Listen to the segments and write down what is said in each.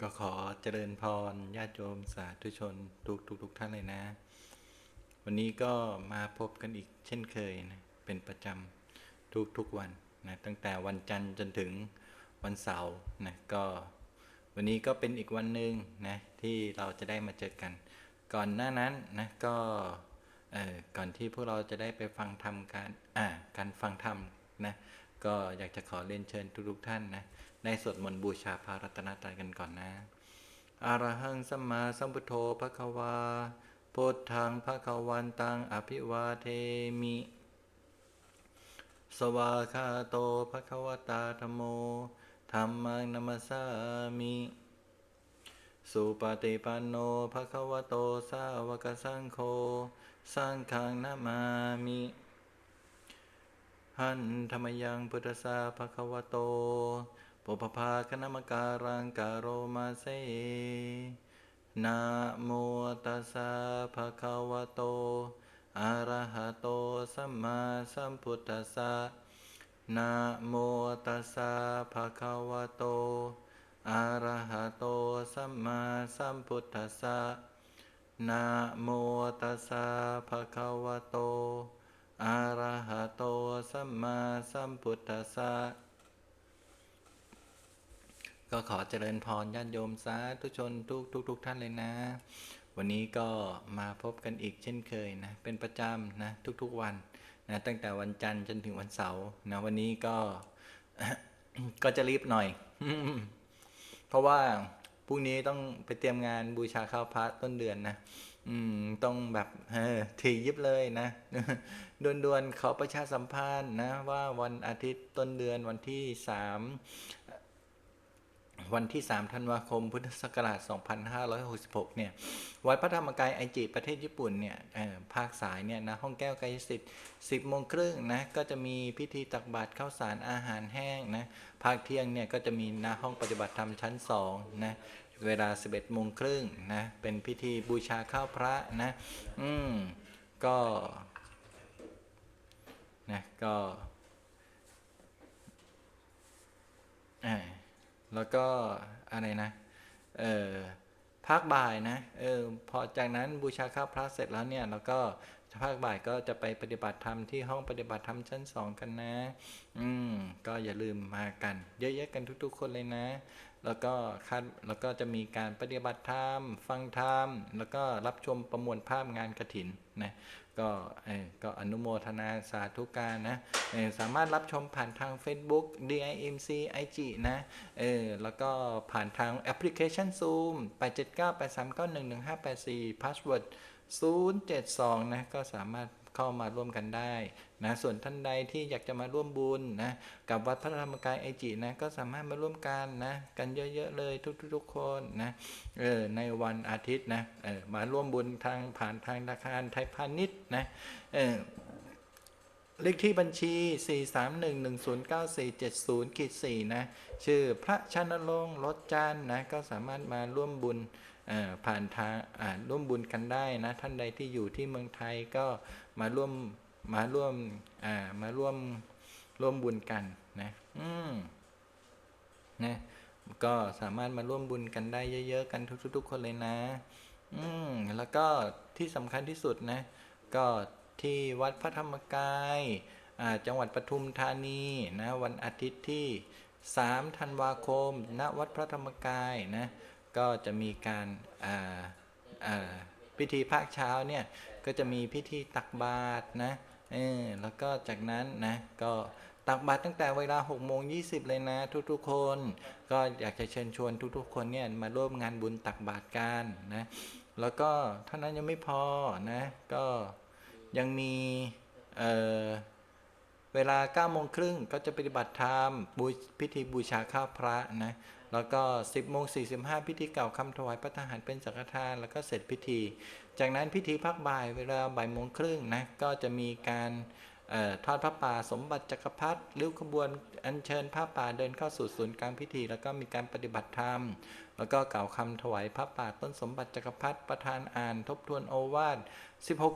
ก็ขอเจริญพรญาติโยมสาธุชนทุกทุกทุกท่านเลยนะ วันนี้ก็มาพบกันอีกเช่นเคยนะเป็นประจำทุกทุกวันนะตั้งแต่วันจันทร์จนถึงวันเสาร์นะก็วันนี้ก็เป็นอีกวันหนึ่งนะที่เราจะได้มาเจอกัน ก่อนหน้านั้นนะก็เออก่อนที่พวกเราจะได้ไปฟังธรรมการอ่าการฟังธรรมนะ ก็อยากจะขอเรียนเชิญทุกๆท่านนะได้สวดมนต์บูชาพระรัตนตรัยกันก่อนนะอะรหังสัมมาสัมพุทโธภะควาพุทธังภะควันตังอภิวาเทมิ สวาคาโตภะควตาธมโมธัมมังนัมสสามิ สุปฏิปันโนภะคะวะโตสาวกสังโฆ สังฆังนามามิ หันธรรมยังพุทธสาภะคะวะโตปุปภาคณมการังกาโรมาเซนะโมตัสสะภะคะวะโตอะระหะโตสัมมาสัมพุทธัสสะนะโมตัสสะภะคะวะโตอะระหะโตสัมมาสัมพุทธัสสะนะโมตัสสะภะคะวะโต อะระหะโตสัมมาสัมพุทธัสสะก็ขอเจริญพรญาติโยมสาธุชนทุกทุกทุกท่านเลยนะ วันนี้ก็มาพบกันอีกเช่นเคยนะ เป็นประจำนะทุกๆวันนะตั้งแต่วันจันทร์จนถึงวันเสาร์นะวันนี้ก็ก็จะรีบหน่อย เพราะว่าพรุ่งนี้ต้องไปเตรียมงานบูชาข้าวพระต้นเดือนนะ อืมต้องแบบเออถี่ยิบเลยนะด่วนๆเขอประชาสัมพันธ์นะ ว่าวันอาทิตย์ต้นเดือนวันที่สามวันที่ 3 ธันวาคม พุทธศักราช 2566 เนี่ย วัดพระธรรมกายไอจิ ประเทศญี่ปุ่น เนี่ยภาคสาย เนี่ย นะ ห้องแก้วกายสิทธิ์10โมงครึ่งนะ ก็จะมีพิธีตักบาตรข้าวสารอาหารแห้ง นะ ภาคเที่ยง เนี่ย ก็จะมีหน้าห้องปฏิบัติธรรมชั้น 2 นะ เวลา 11โมงครึ่งนะ เป็นพิธีบูชาข้าวพระนะ อืม ก็ นะ ก็อ่าแล้วก็ อะไรนะ เออภาคบ่ายนะ เออ พอจากนั้นบูชาข้าวพระเสร็จแล้วเนี่ย แล้วก็ภาคบ่ายก็จะไปปฏิบัติธรรมที่ห้องปฏิบัติธรรมชั้นสองกันนะ อืม ก็อย่าลืมมากัน เยอะๆกันทุก ๆ คนเลยนะ แล้วก็คาดแล้วก็จะมีการปฏิบัติธรรม ฟังธรรม แล้วก็รับชมประมวลภาพงานกระถินนะก็เออก็อนุโมทนาสาธุการนะเออสามารถรับชมผ่านทาง Facebook DIMC IG นะเออแล้วก็ผ่านทางแอปพลิเคชัน Zoom 87983911584 password 072 นะ ก็สามารถ เข้ามาร่วมกันได้นะส่วนท่านใดที่อยากจะมาร่วมบุญนะกับวัดพระธรรมกายไอจินะก็สามารถมาร่วมกันนะกันเยอะๆเลยทุกๆคนนะเออในวันอาทิตย์นะเออมาร่วมบุญทางผ่านทางธนาคารไทยพาณิชย์นะเออเลขที่บัญชี 431109470ขีด4นะ ชื่อพระชนรงรถจันนะ ก็สามารถมาร่วมบุญผ่านทางร่วมบุญกันได้นะ ท่านใดที่อยู่ที่เมืองไทยก็ มาร่วมมาร่วมอ่ามาร่วมร่วมบุญกันนะอืมนะก็สามารถมาร่วมบุญกันได้เยอะ ๆ กันทุก ๆ คนเลยนะ อืมแล้วก็ที่สำคัญที่สุดนะ ก็ที่วัดพระธรรมกายอ่าจังหวัดปทุมธานีนะวันอาทิตย์ที่ 3 ธันวาคม ณวัดพระธรรมกายนะก็จะมีการอ่าอ่าพิธีภาคเช้าเนี่ย ก็จะมีพิธีตักบาตรนะเออแล้วก็จากนั้นนะก็ตักบาตรตั้งแต่เวลา6โมง20เลยนะ ทุกๆคน ก็อยากจะเชิญชวนทุกๆ คนเนี่ยมาร่วมงานบุญตักบาตรกันนะแล้วก็เท่านั้นยังไม่พอนะก็ยังมีเออเวลา9โมงครึ่งก็จะปฏิบัติธรรมพิธีบูชาข้าวพระนะแล้วก็ 10โมง45พิธีเก่าคำถวายพระทหารเป็นสังฆทาน แล้วก็เสร็จพิธี จากนั้นพิธีพักบ่ายเวลาบ่ายโมงครึ่งนะก็จะมีการออทอดพระป่าสมบัติจักรพรรดิริ้วขบวนอัญเชิญพระป่าเดินเข้าสู่ศูนย์กลางพิธี แล้วก็มีการปฏิบัติธรรม แล้วก็กล่าวคำถวายพระป่าต้นสมบัติจักรพรรดิประธานอ่านทบทวนโอวาท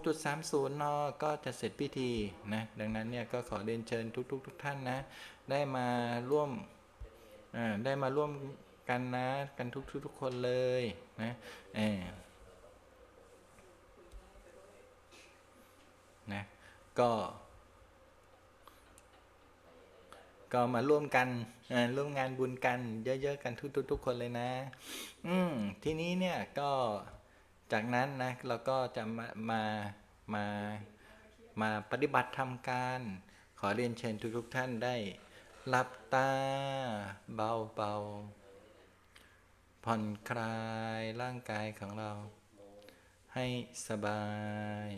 16.30 น ก็จะเสร็จพิธีนะดังนั้นเนี่ยก็ขอเรียนเชิญทุกๆทุกท่านนะได้มาร่วมได้มาร่วมกันนะกันทุกทุกทุกคนเลยนะเออ นะก็ ก็มาร่วมกันร่วมงานบุญกัน เยอะๆกันทุกๆทุกคนเลยนะ อืมทีนี้เนี่ยก็จากนั้นนะเราก็จะมามามามาปฏิบัติทำการ ขอเรียนเชิญทุกๆท่านได้หลับตาเบาๆ ผ่อนคลายร่างกายของเรา ให้สบาย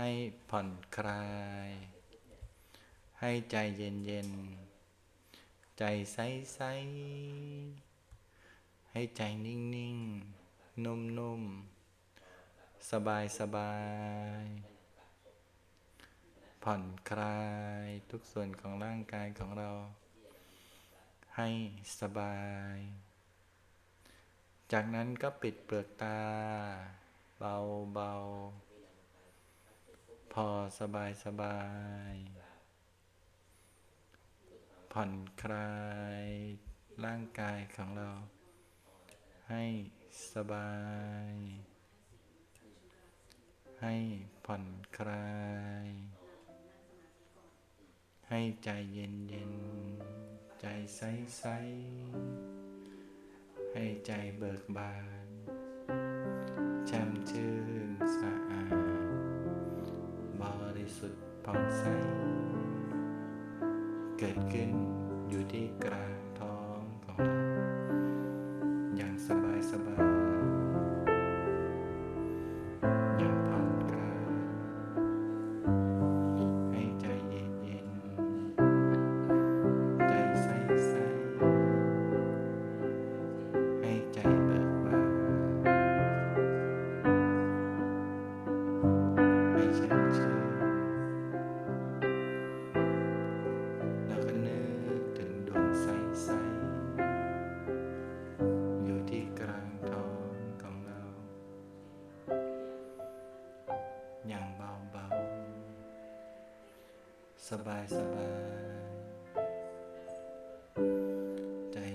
ให้ผ่อนคลาย ให้ใจเย็นๆใจใสๆให้ใจนิ่งๆนุ่มๆสบายๆผ่อนคลายทุกส่วนของร่างกายของเรา ให้สบาย จากนั้นก็ปิดเปลือกตา เบาๆ พอสบายสบาย ผ่อนคลายร่างกายของเรา ให้สบาย ให้ผ่อนคลาย ให้ใจเย็นเย็น ใจใสใสให้ใจเบิกบานแช่มชื่น ริสุทธิ์ผ่องใส เกิดขึ้นอยู่ที่กลาง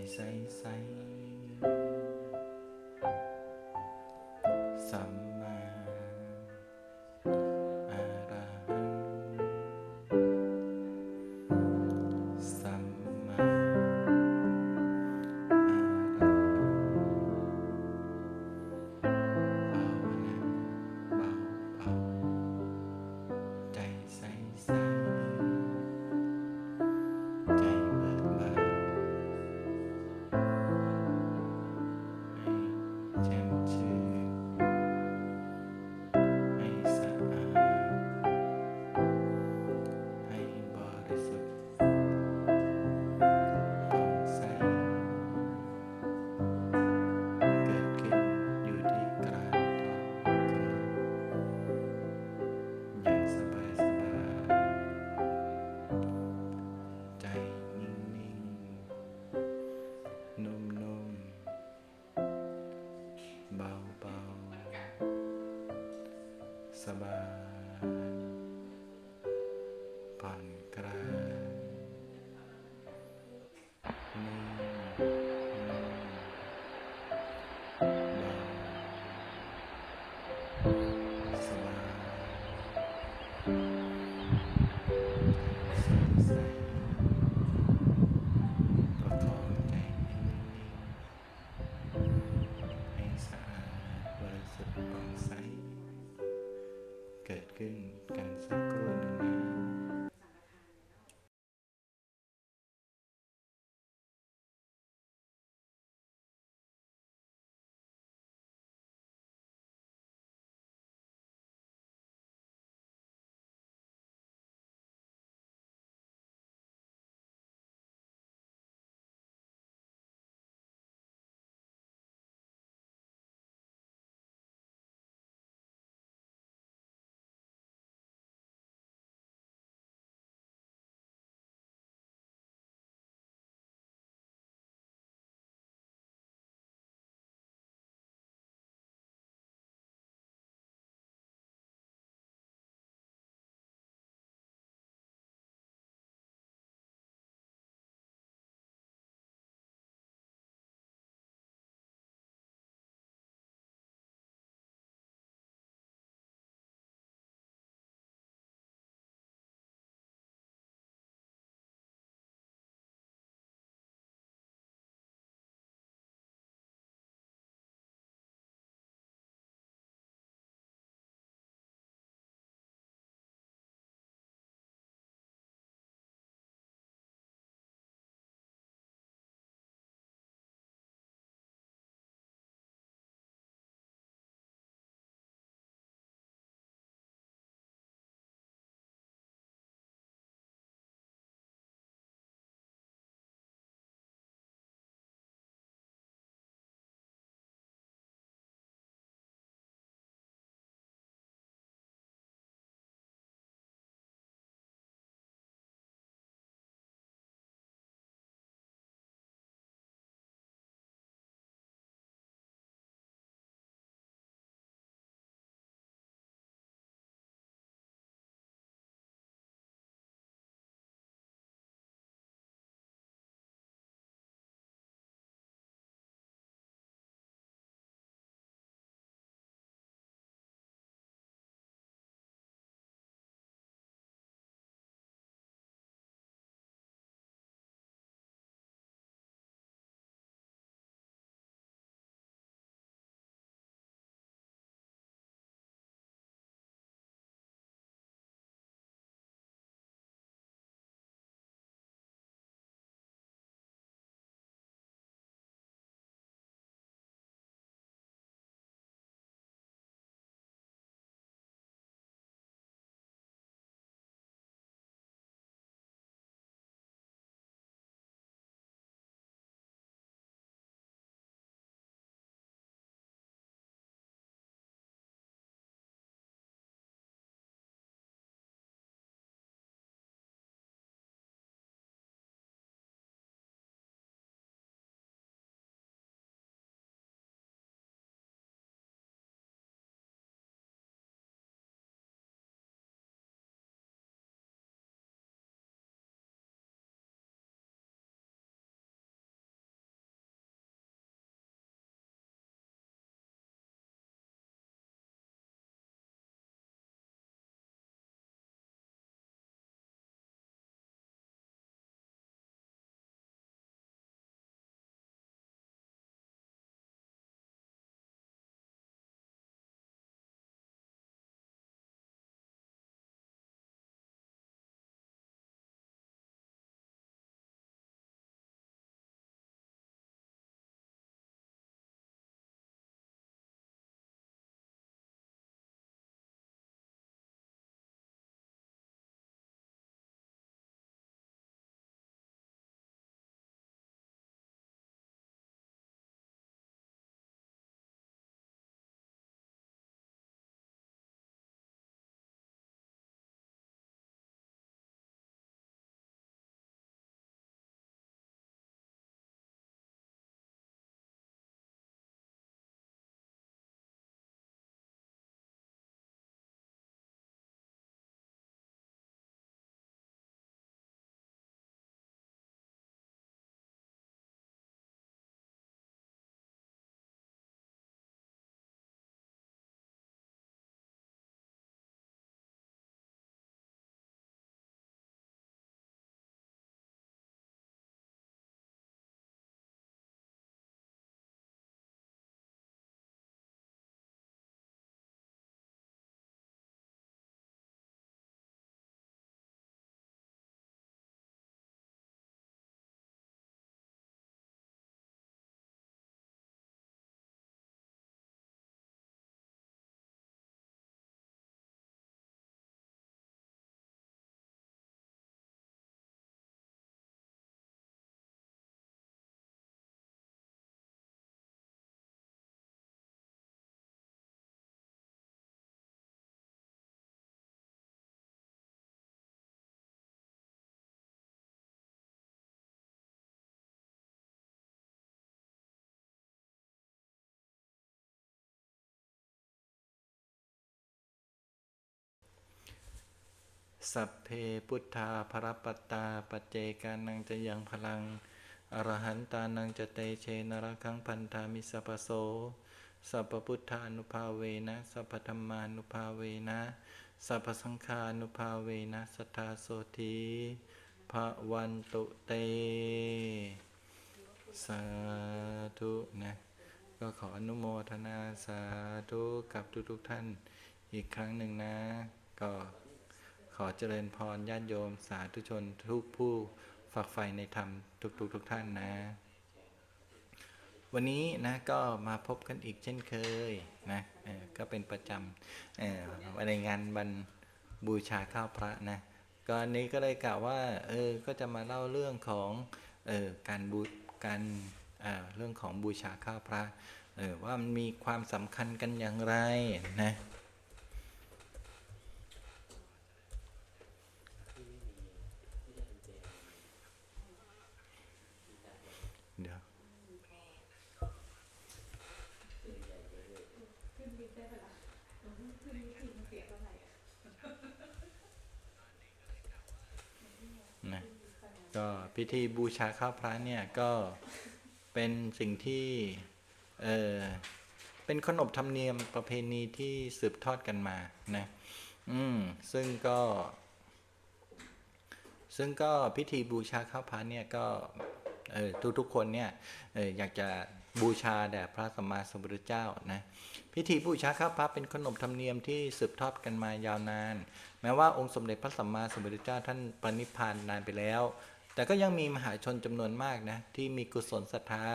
ๆใจ สัพเพพุทธาภรปตตาปจเจกานังจะยังพลัง อรหันตานังจะเตเชนรคังพันธามิสัพโส สัพพุทธานุภาเวนะ สัพธรรมานุภาเวนะ สัพพสังฆานุภาเวนะสัทธาโสธีภะวันตุเต สาธุนะ ก็ขออนุโมทนาสาธุกับทุกๆท่านอีกครั้งหนึ่งนะ ก็ ขอเจริญพรญาติโยม สาธุชนทุกผู้ฝักใฝ่ในธรรมทุกๆทุกท่านนะ วันนี้นะก็มาพบกันอีกเช่นเคยนะก็เป็นประจำวันในงานวันบูชาข้าวพระนะก็อันนี้ก็เลยกล่าวว่าเออก็จะมาเล่าเรื่องของเออการบูการอ่าเรื่องของบูชาข้าวพระเออว่ามันมีความสำคัญกันอย่างไรนะ ก็พิธีบูชาข้าวพระเนี่ยก็เป็นสิ่งที่เออเป็นขนบธรรมเนียมประเพณีที่สืบทอดกันมานะอืมซึ่งก็ ซึ่งก็พิธีบูชาข้าวพระเนี่ยก็เออทุกๆคนเนี่ยเอออยากจะบูชาแด่พระสัมมาสัมพุทธเจ้านะพิธีบูชาข้าวพระเป็นขนบธรรมเนียมที่สืบทอดกันมายาวนาน แม้ว่าองค์สมเด็จพระสัมมาสัมพุทธเจ้าท่านปรินิพพานนานไปแล้ว แต่ก็ยังมีมหาชนจำนวนมากนะ ที่มีกุศลศรัทธา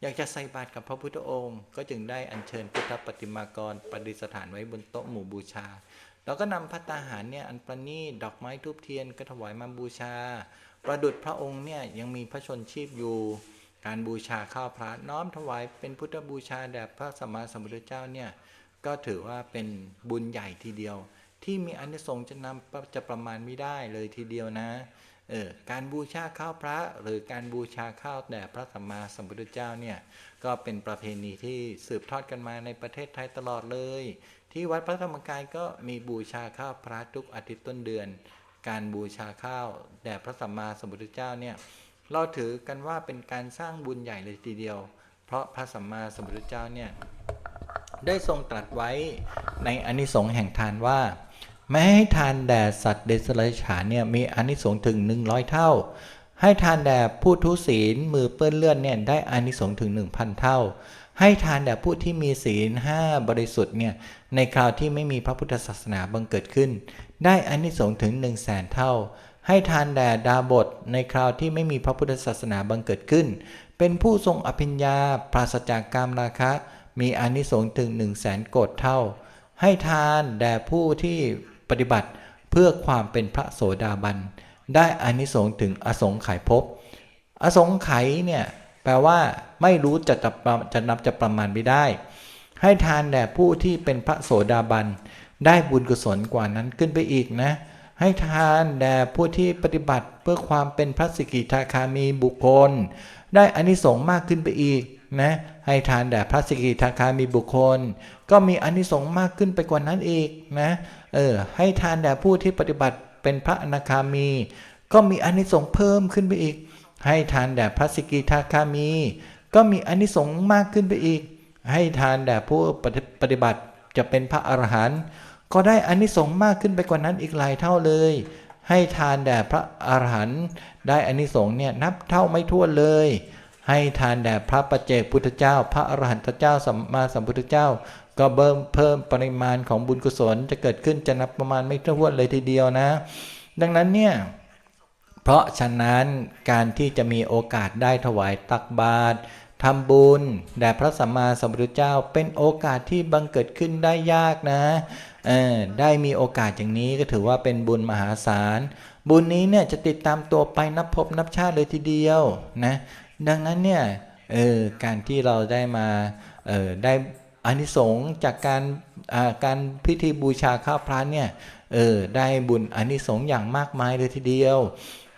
อยากจะใส่บาตรกับพระพุทธองค์ ก็จึงได้อัญเชิญพุทธปฏิมากรประดิษฐานไว้บนโต๊ะหมู่บูชา เราก็นำพัตตาหารเนี่ยอันประณีตดอกไม้ทูบเทียนก็ถวายมาบูชา ประดุจพระองค์เนี่ยยังมีพระชนชีพอยู่ การบูชาข้าวพระน้อมถวายเป็นพุทธบูชาแด่พระสัมมาสัมพุทธเจ้าเนี่ยก็ถือว่าเป็นบุญใหญ่ทีเดียว ที่มีอนิสงส์จะนำจะประมาณไม่ได้เลยทีเดียวนะ เออการบูชาข้าวพระหรือการบูชาข้าวแด่พระสัมมาสัมพุทธเจ้าเนี่ยก็เป็นประเพณีที่สืบทอดกันมาในประเทศไทยตลอดเลย ที่วัดพระธรรมกายก็มีบูชาข้าวพระทุกอาทิตย์ต้นเดือน การบูชาข้าวแด่พระสัมมาสัมพุทธเจ้าเนี่ยเราถือกันว่าเป็นการสร้างบุญใหญ่เลยทีเดียว เพราะพระสัมมาสัมพุทธเจ้าเนี่ยได้ทรงตรัสไว้ในอนิสงส์แห่งทานว่า แม้ให้ทานแด่สัตว์เดรัจฉานเนี่ยมีอานิสงส์ถึง 100 เท่า ให้ทานแด่ผู้ทุศีลมือเปื้อนเลือดเนี่ยได้อานิสงส์ถึง 1,000 เท่า ให้ทานแด่ผู้ที่มีศีลห้าบริสุทธิ์เนี่ยในคราวที่ไม่มีพระพุทธศาสนาบังเกิดขึ้น ได้อานิสงส์ถึง 1 0 0 0 0แสนเท่า ให้ทานแด่ดาบทในคราวที่ไม่มีพระพุทธศาสนาบังเกิดขึ้น เป็นผู้ทรงอภิญญาปราศจากกามราคะ มีอานิสงส์ถึง 1 0 0 0 0แสนโกดเท่า ให้ทานแด่ผู้ที่ ปฏิบัติ เพื่อความเป็นพระโสดาบัน ได้อานิสงส์ถึงอสงไขยภพอสงไขยเนี่ยแปลว่าไม่รู้จะจะจะนับจะประมาณไม่ได้ ให้ทานแด่ผู้ที่เป็นพระโสดาบัน ได้บุญกุศลกว่านั้นขึ้นไปอีกนะ ให้ทานแด่ผู้ที่ปฏิบัติเพื่อความเป็นพระสิกิทาคามีบุคคล ได้อานิสงส์มากขึ้นไปอีกนะ ให้ทานแด่พระสิกิทาคามีบุคคล ก็มีอานิสงส์มากขึ้นไปกว่านั้นอีกนะ เออให้ทานแด่ผู้ที่ปฏิบัติเป็นพระอนาคามี ก็มีอนิสงส์เพิ่มขึ้นไปอีก ให้ทานแด่พระสิกิทาคามี ก็มีอนิสงส์มากขึ้นไปอีก ให้ทานแด่ผู้ปฏิบัติจะเป็นพระอรหันต์ก็ได้อนิสงส์มากขึ้นไปกว่านั้นอีกหลายเท่าเลย ให้ทานแด่พระอรหันต์ได้อนิสงส์เนี่ยนับเท่าไม่ถ้วนเลย ให้ทานแด่พระปัจเจกพุทธเจ้า พระอรหันตเจ้าสัมมาสัมพุทธเจ้า ก็เบิ่มเพิ่มปริมาณของบุญกุศลจะเกิดขึ้นจะนับประมาณไม่ถ้วนเลยทีเดียวนะ ดังนั้นเนี่ยเพราะฉะนั้นการที่จะมีโอกาสได้ถวายตักบาตรทำบุญแด่พระสัมมาสัมพุทธเจ้าเป็นโอกาสที่บังเกิดขึ้นได้ยากนะเออได้มีโอกาสอย่างนี้ก็ถือว่าเป็นบุญมหาศาล บุญนี้เนี่ยจะติดตามตัวไปนับภพนับชาติเลยทีเดียวนะดังนั้นเนี่ยเออการที่เราได้มาเออได้ อานิสงส์จากการการพิธีบูชาข้าวพระเนี่ยเออได้บุญอานิสงส์อย่างมากมายเลยทีเดียว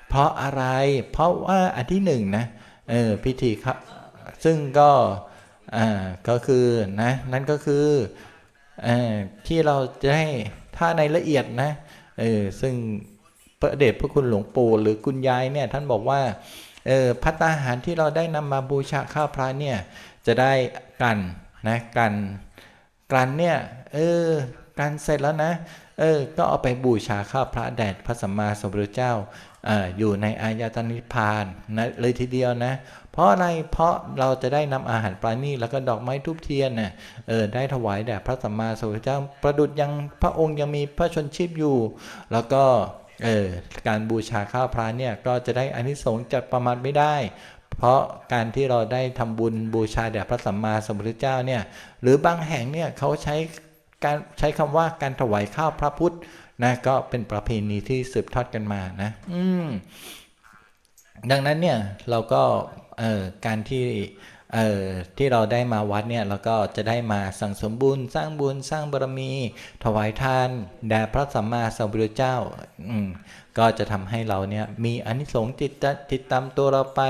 เพราะอะไรเพราะว่าอันที่หนึ่งนะเออพิธีครับซึ่งก็อ่าก็คือนะนั่นก็คือเออที่เราจะให้ถ้าในละเอียดนะเออซึ่งพระเดชพระคุณหลวงปู่หรือคุณยายเนี่ยท่านบอกว่าเออพัตตาหารที่เราได้นำมาบูชาข้าวพระเนี่ยจะได้กัน นะกันกันเนี่ยเออกันเสร็จแล้วนะเออก็เอาไปบูชาข้าพระแดดพระสัมมาสัมพุทธเจ้าออยู่ในอายตนะนิพานนะเลยทีเดียวนะ เพราะอะไรเพราะเราจะได้นำอาหารปลานี่แล้วก็ดอกไม้ทูบเทียนน่ะเออได้ถวายแด่พระสัมมาสัมพุทธเจ้า ประดุจยังพระองค์ยังมีพระชนชีพอยู่ แล้วก็เออการบูชาข้าวพระเนี่ยก็จะได้อานิสงส์จะประมาทไม่ได้ เพราะการที่เราได้ทำบุญบูชาแด่พระสัมมาสัมพุทธเจ้าเนี่ยหรือบางแห่งเนี่ยเขาใช้การใช้คำว่าการถวายข้าวพระพุทธนะก็เป็นประเพณีที่สืบทอดกันมานะ อืมดังนั้นเนี่ยเราก็เอ่อการที่ เอ่อที่เราได้มาวัดเนี่ยเราก็จะได้มาสั่งสมบุญสร้างบุญสร้างบารมี ถวายทานแด่พระสัมมาสัมพุทธเจ้าอืมก็จะทำให้เราเนี่ยมีอนิสงส์ติดตะติดตามตัวเราไป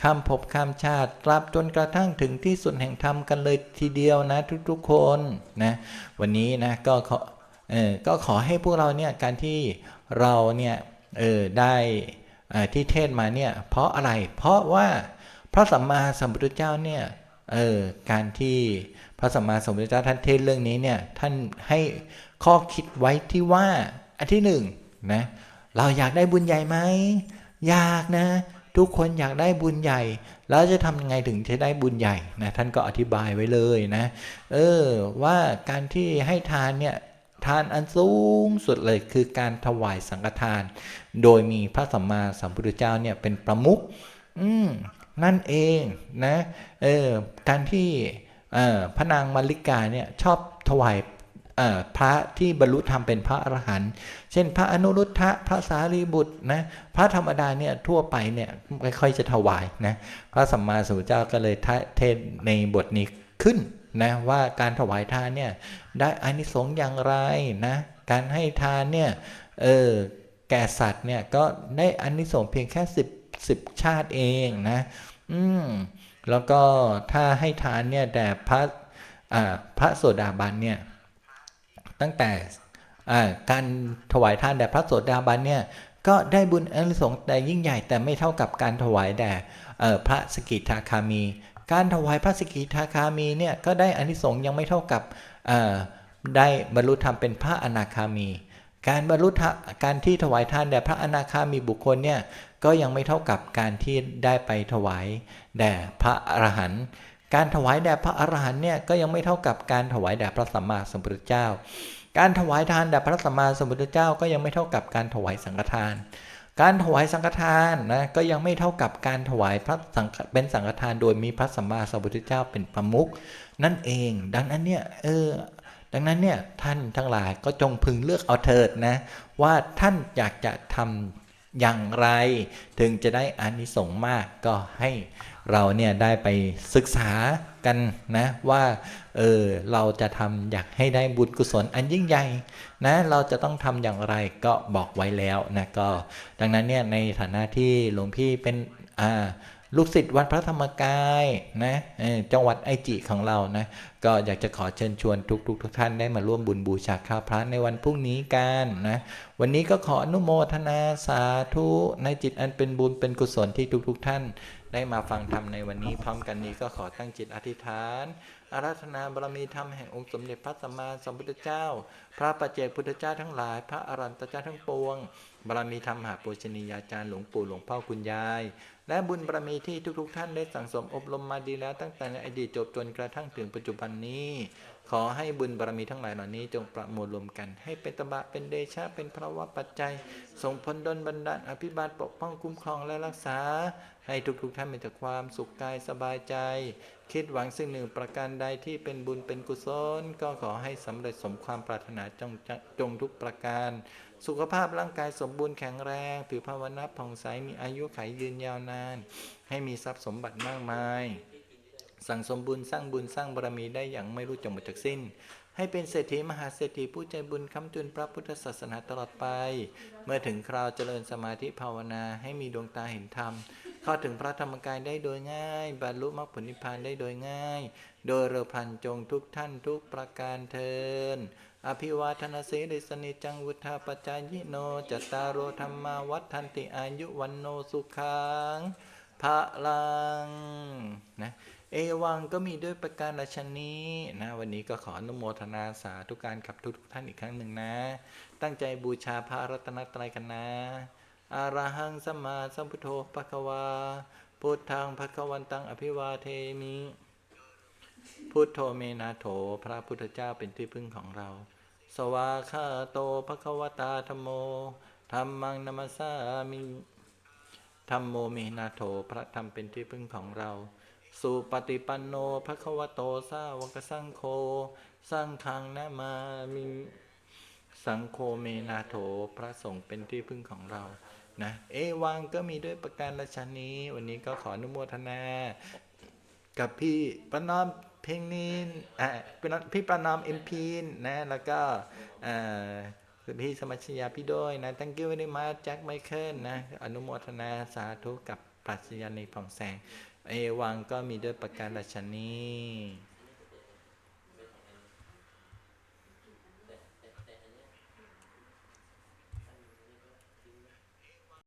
ข้ามภพข้ามชาติตราบจนกระทั่งถึงที่สุดแห่งธรรมกันเลยทีเดียวนะทุกๆคนนะวันนี้นะก็ขอเออก็ขอให้พวกเราเนี่ยการที่เราเนี่ยเออได้อ่าที่เทศมาเนี่ยเพราะอะไรเพราะว่า พระสัมมาสัมพุทธเจ้าเนี่ยเออการที่พระสัมมาสัมพุทธเจ้าท่านเทศเรื่องนี้เนี่ยท่านให้ข้อคิดไว้ที่ว่าอันที่หนึ่งนะเราอยากได้บุญใหญ่ไหมอยากนะ ทุกคนอยากได้บุญใหญ่ แล้วจะทำยังไงถึงจะได้บุญใหญ่นะท่านก็อธิบายไว้เลยนะเออว่าการที่ให้ทานเนี่ยทานอันสูงสุดเลยคือการถวายสังฆทาน โดยมีพระสัมมาสัมพุทธเจ้าเนี่ยเป็นประมุขอืม นั่นเองนะเออการที่พระนางมาริกาเนี่ยชอบถวายพระที่บรรลุธรรมเป็นพระอรหันต์เช่น พระอนุรุทธะพระสารีบุตรนะพระธรรมดาเนี่ยทั่วไปเนี่ยไม่ค่อยจะถวายนะพระสัมมาสัมพุทธเจ้าก็เลยเทศในบทนี้ขึ้นนะว่าการถวายทานเนี่ยได้อานิสงส์อย่างไรนะการให้ทานเนี่ยเออแก่สัตว์เนี่ยก็ได้อานิสงส์เพียงแค่สิ บสิบชาติเองนะ อืม แล้วก็ถ้าให้ทานเนี่ยแด่พระอ่าพระโสดาบันเนี่ย ตั้งแต่อ่าการถวายทานแด่พระโสดาบันเนี่ย ก็ได้บุญอนิสงส์แต่ยิ่งใหญ่แต่ไม่เท่ากับการถวายแด่เอ่อพระสกิทาคามี การถวายพระสกิทาคามีเนี่ยก็ได้อนิสงส์ยังไม่เท่ากับอ่อได้บรรลุธรรมเป็นพระอนาคามี การบรรลุการที่ถวายทานแด่พระอนาคามีบุคคลเนี่ยก็ยังไม่เท่ากับการที่ได้ไปถวายแด่พระอรหันต์การถวายแด่พระอรหันต์เนี่ยก็ยังไม่เท่ากับการถวายแด่พระสัมมาสัมพุทธเจ้า การถวายทานแด่พระสัมมาสัมพุทธเจ้า ก็ยังไม่เท่ากับการถวายสังฆทาน การถวายสังฆทานนะก็ยังไม่เท่ากับการถวายพระสังเป็นสังฆทานโดยมีพระสัมมาสัมพุทธเจ้าเป็นประมุขนั่นเอง ดังนั้นเนี่ยเออ ดังนั้นเนี่ยท่านทั้งหลายก็จงพึงเลือกเอาเถิดนะ ว่าท่านอยากจะทำอย่างไร ถึงจะได้อานิสงส์มากก็ให้เราเนี่ยได้ไปศึกษากันนะว่าเออเราจะทำอยากให้ได้บุญกุศลอันยิ่งใหญ่นะเราจะต้องทำอย่างไรก็บอกไว้แล้วนะก็ ดังนั้นเนี่ยในฐานะที่หลวงพี่เป็นอ่า ลูกศิษย์วัดพระธรรมกายนะจังหวัดไอจิของเรานะก็อยากจะขอเชิญชวนทุกๆททุกท่านได้มาร่วมบุญบูชาข้าวพระในวันพรุ่งนี้กันนะวันนี้ก็ขออนุโมทนาสาธุในจิตอันเป็นบุญเป็นกุศลที่ทุกๆทท่าน ได้มาฟังธรรมในวันนี้พร้อมกันนี้ก็ขอตั้งจิตอธิษฐานอาราธนาบารมีธรรมแห่งองค์สมเด็จพระสัมมาสัมพุทธเจ้า พระปัจเจกพุทธเจ้าทั้งหลาย พระอรันตเจ้าทั้งปวง บารมีธรรมหาปุชนียาจารย์หลวงปู่หลวงพ่อคุณยาย และบุญบารมีที่ทุกๆ ท่านได้สั่งสมอบรมมาดีแล้ว ตั้งแต่ในอดีตจบจนกระทั่งถึงปัจจุบันนี้ ขอให้บุญบารมีทั้งหลายเหล่านี้จงประมวลรวมกัน ให้เป็นตบะเป็นเดชะเป็นพระวะปัจจัย ส่งผลดลบันดาลอภิบาลปกป้องคุ้มครองและรักษา ให้ทุกๆ ท่านมีแต่ความสุขกายสบายใจ คิดหวังสิ่งหนึ่งประการใดที่เป็นบุญเป็นกุศล ก็ขอให้สำเร็จสมความปรารถนาจงจงทุกประการ สุขภาพร่างกายสมบูรณ์แข็งแรง ผิวพรรณนับผ่องใสมีอายุขัยยืนยาวนาน ให้มีทรัพย์สมบัติมากมาย สั่งสมบุญสร้างบุญสร้างบารมีได้อย่างไม่รู้จบหมดจากสิ้นให้เป็นเศรษฐีมหาเศรษฐีผู้ใจบุญค้ำจุนพระพุทธศาสนาตลอดไป เมื่อถึงคราวเจริญสมาธิภาวนาให้มีดวงตาเห็นธรรม เข้าถึงพระธรรมกายได้โดยง่าย บรรลุมรรคผลนิพพานได้โดยง่าย โดยเร็วพลันจงทุกท่านทุกประการเทินอภิวาทนาสีริสนิจังวุธาปจายโนจตตารโอธรรมาวัฏันติอายุวันโนสุขังพระลังนะเอวังก็มีด้วยประการราชนี้นะวันนี้ก็ขออนุโมทนาสาธุการกับทุกท่านอีกครั้งหนึ่งนะ ตั้งใจบูชาพระรัตนตรัยกันนะ อรหังสัมมาสัมพุทโธปะคะวา พุทธังภคะวันตังอภิวาเทมิ พุทโธเมนาโถ พระพุทธเจ้าเป็นที่พึ่งของเรา สวาคาโตภควตาธรรมโมธรรมังนัมสสามิธรรมโมเมนาโถ พระธรรมเป็นที่พึ่งของเรา สุปฏิปันโนภควโตสาวกสังโฆสังฆังนามามิสังโฆเมนาโถ พระสงฆ์เป็นที่พึ่งของเรา นะ เอวังก็มีด้วยประการราชนี้ วันนี้ก็ขออนุโมทนา กับพี่ประนอมเพลงนี้อ่าเป็นพี่ประนอมเอ็มพีนนะ แล้วก็อ่าคุณพี่สมัชยาพี่ด้วยนะตั้งกิ้วได้มาแจ็คไมเคิลนะ อนุโมทนาสาธุกับปรัชญาในผ่องแสง เอวังก็มีด้วยประการราชนี้